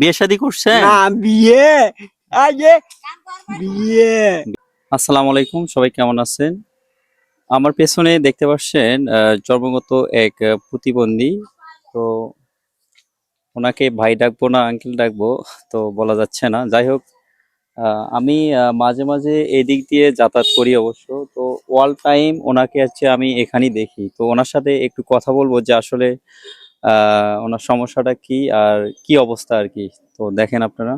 বিয়ে শাদী করছেন? না বিয়ে। আগে বিয়ে। আসসালামু আলাইকুম সবাই কেমন আছেন? আমার পেছনে দেখতে পাচ্ছেন জন্মগত এক প্রতিবন্ধী। তো ওনাকে ভাই ডাকবো না আঙ্কেল ডাকবো তো বলা যাচ্ছে না। যাই হোক আমি মাঝে মাঝে এদিক দিয়ে যাতায়াত করি অবশ্য। তো অল টাইম ওনাকে হচ্ছে আমি এখানেই দেখি। তো ওনার সাথে একটু কথা বলব যে আসলে ওনার সমস্যাটা কি আর কি অবস্থা আর কি? তো দেখেন আপনারা।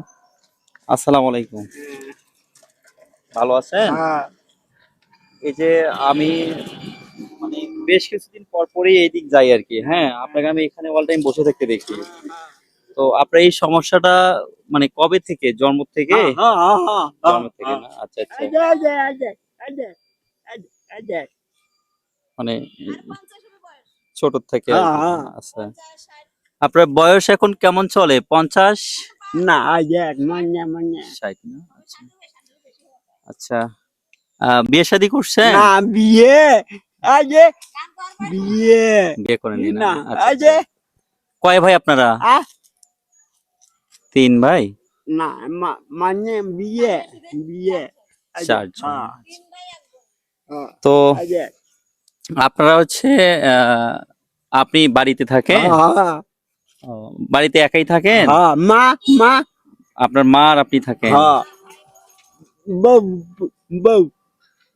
আসসালাম আলাইকুম। ভালো আছেন? হ্যাঁ, এই যে আমি মানে বেশ কিছুদিন পর পরই এইদিক যাই আর কি। হ্যাঁ আপনাকে আমি এখানে অল টাইম বসে থাকতে দেখি। তো আপনার এই সমস্যাটা মানে কবে থেকে? জন্ম থেকে? হ্যাঁ, হ্যাঁ, জন্ম থেকে। না? আচ্ছা আচ্ছা। মানে ছোট থেকে হ্যাঁ। হ্যাঁ। আচ্ছা আপনার বয়স এখন কেমন চলে? পঞ্চাশ? না আগে ষাট না আচ্ছা। আচ্ছা। বিয়ে শাদী করছেন? না বিয়ে বিয়ে। না না আচ্ছা, আচ্ছা। কয় ভাই আপনারা? তিন ভাই? না মানে বিয়ে বিয়ে। চারজন। হ্যাঁ, তো। আপনারা হচ্ছে আপনি বাড়িতে থাকেন? হ্যাঁ, বাড়িতে একাই থাকেন? হ্যাঁ, মা মা। আপনার মা আর আপনি থাকেন? হ্যাঁ। বউ বউ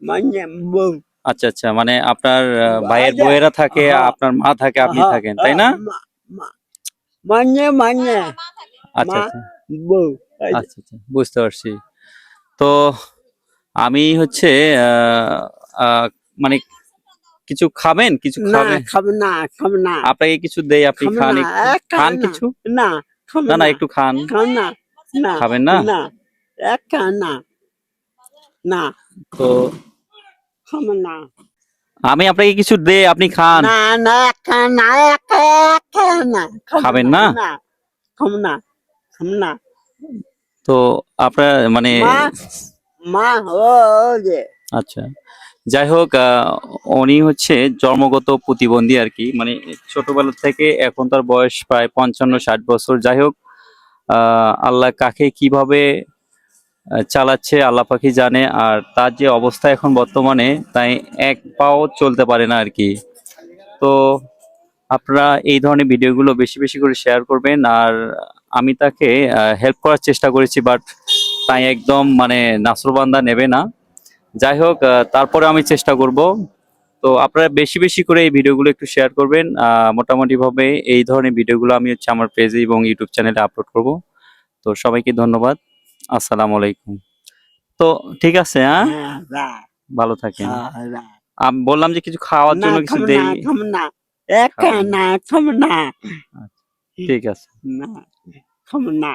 মানে বউ। আচ্ছা আচ্ছা মানে আপনার ভাইয়ের। বউয়েরা থাকে হ্যাঁ। আপনার মা থাকে আপনি হ্যাঁ, থাকেন তাই না? হ্যাঁ, মানে মানে। আচ্ছা আচ্ছা। বউ আচ্ছা আচ্ছা বুঝতে পারছি। তো আমি হচ্ছে মানে কিছু খাবেন? কিছু না খাবেন না খাব না। আপনাকে কিছু দেই আপনি খান খান কিছু? না না না একটু খান। খাব না না খাবেন না? না এক খা না। না তো খাব না। আমি আপনাকে কিছু দে আপনি খান। না না এক খা না এক খা না। খাবেন না? না খাব না খাব না। তো আপনার মানে মা মা ও যে। আচ্ছা। যাই হোক উনি হচ্ছে জন্মগত প্রতিবন্ধী আর কি। মানে ছোটবেলা থেকে এখন তার বয়স প্রায় পঞ্চান্ন, ষাট বছর। যাই হোক আল্লাহ কাকে কীভাবে চালাচ্ছে আল্লাহ পাখি জানে। আর তার যে অবস্থা এখন বর্তমানে, তাই এক পাও চলতে পারে না আর কি। তো আপনারা এই ধরনের ভিডিওগুলো বেশি বেশি করে শেয়ার করবেন। আর আমি তাকে হেল্প করার চেষ্টা করেছি বাট তাই একদম মানে নাসরবান্দা নেবে না। যাই হোক তারপরে আমি চেষ্টা করব। তো আপনারা বেশি বেশি করে এই ভিডিওগুলো একটু শেয়ার করবেন। আহ, মোটামুটি ভাবে এই ধরনের ভিডিওগুলো আমি হচ্ছে আমার পেজে এবং ইউটিউব চ্যানেলে আপলোড করব। তো সবাইকে ধন্যবাদ। আসসালামু আলাইকুম। তো ঠিক আছে হ্যাঁ ভালো থাকেন। হ্যাঁ আমি বললাম যে কিছু খাওয়ার জন্য কিছু দেই না। এক না খাব না। ঠিক আছে। না।